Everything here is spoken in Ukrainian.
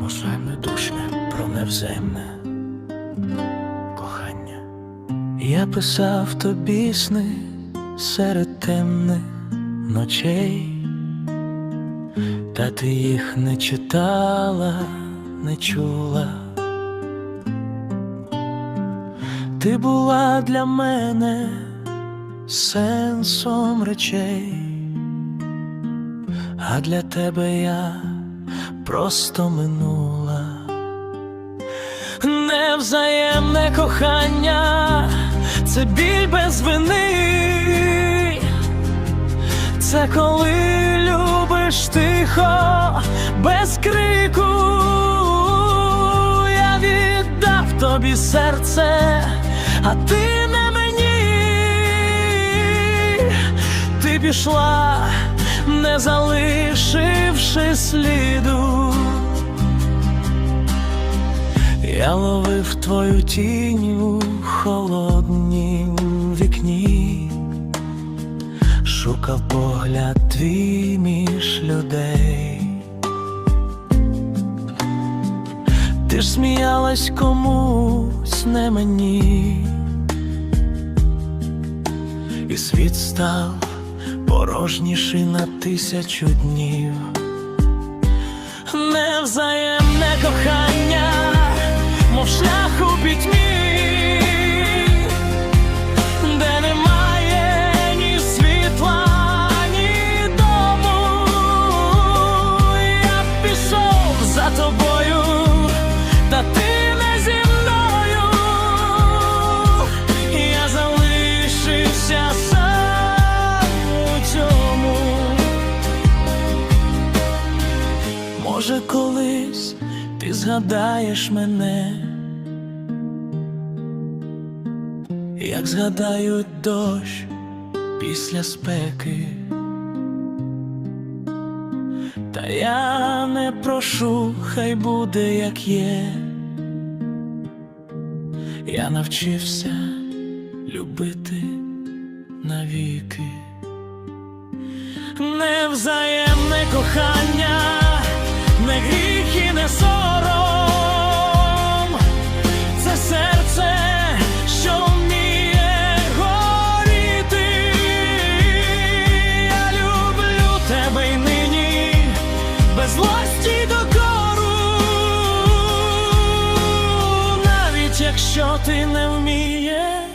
Мосайме душне про невземне кохання. Я писав тобі сни серед темних ночей, та ти їх не читала, не чула. Ти була для мене сенсом речей, а для тебе я просто минула. Невзаємне кохання, це біль без вини, це коли любиш тихо, без крику. Я віддав тобі серце, а ти не мені. Ти пішла, не залишивши сліду. Я ловив твою тінь у холоднім вікні, шукав погляд твій між людей. Ти ж сміялась комусь, не мені, і світ став порожніший на тисячу днів. Невзаємне кохання, мов шлях у пітьмі, де Може, колись ти згадаєш мене, як згадають дощ після спеки. Та я не прошу, хай буде як є. Я навчився любити навіки. Невзаємне що ти не вмієш.